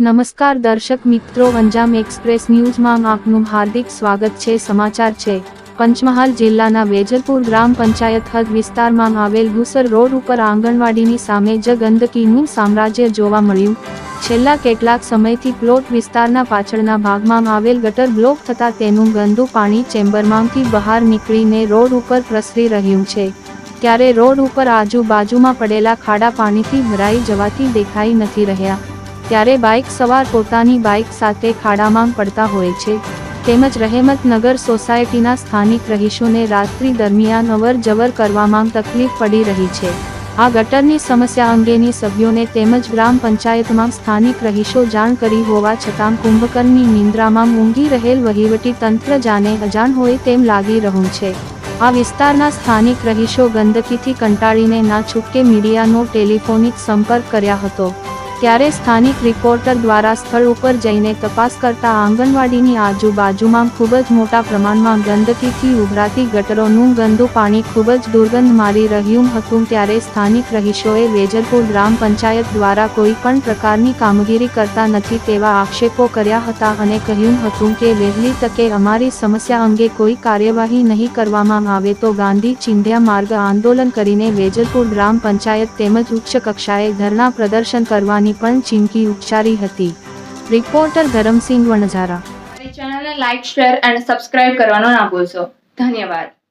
નમસ્કાર દર્શક મિત્રો અંજામ એક્સપ્રેસ ન્યૂઝમાં આપનું હાર્દિક સ્વાગત છે. સમાચાર છે. પંચમહાલ જિલ્લાના વેજલપુર ગ્રામ પંચાયત હદ વિસ્તારમાં આવેલ ગુસર રોડ ઉપર આંગણવાડીની સામે જ ગંદકીનું સામ્રાજ્ય જોવા મળ્યું. છેલ્લા કેટલાક સમયથી પ્લોટ વિસ્તારના પાછળના ભાગમાં આવેલ ગટર બ્લોક થતાં તેનું ગંદુ પાણી ચેમ્બરમાંથી બહાર નીકળીને રોડ ઉપર પ્રસરી રહ્યું છે. ત્યારે રોડ ઉપર આજુબાજુમાં પડેલા ખાડા પાણીથી ભરાઈ જવાથી દેખાઈ નથી રહ્યા. ત્યારે બાઇક સવાર પોતાની બાઇક સાથે ખાડામાં પડતા હોય છે. તેમજ રહેમતનગર સોસાયટીના સ્થાનિક રહીશોને રાત્રિ દરમિયાન અવર જવર કરવામાં તકલીફ પડી રહી છે. આ ગટરની સમસ્યા અંગેની સભ્યોને તેમજ ગ્રામ પંચાયતમાં સ્થાનિક રહીશો જાણ કરી હોવા છતાં કુંભકર્ણની નિંદ્રામાં ઊંઘી રહેલ વહીવટી તંત્ર જાને અજાણ હોય તેમ લાગી રહ્યું છે. આ વિસ્તારના સ્થાનિક રહીશો ગંદકીથી કંટાળીને ના છૂટકે મીડિયાનો ટેલિફોનિક સંપર્ક કર્યા હતો. ત્યારે સ્થાનિક રિપોર્ટર દ્વારા સ્થળ ઉપર જઈને તપાસ કરતા આંગણવાડીની આજુબાજુમાં ખૂબ જ મોટા પ્રમાણમાં ગંદકીથી ઉભરાતી ગટરોનું ગંદુ પાણી ખૂબ જ દુર્ગંધ મારી રહ્યું હતું ત્યારે સ્થાનિક રહીશોએ વેજરપુર ગ્રામ પંચાયત દ્વારા કોઈ પણ પ્રકારની કામગીરી કરતા નથી તેવા આક્ષેપો કર્યા હતા અને કહ્યું હતું કે વહેલી તકે અમારી સમસ્યા અંગે કોઈ કાર્યવાહી નહીં કરવામાં આવે તો ગાંધી ચિંધ્યા માર્ગ આંદોલન કરીને વેજલપુર ગ્રામ પંચાયત તેમજ ઉચ્ચ કક્ષાએ ધરણા પ્રદર્શન કરવાની પણ ચીમકી ઉચ્ચારી હતી. રિપોર્ટર ધરમસિંહ વણઝારા. ચેનલને લાઇક શેર અને સબસ્ક્રાઇબ કરવાનો ના ભૂલશો. ધન્યવાદ.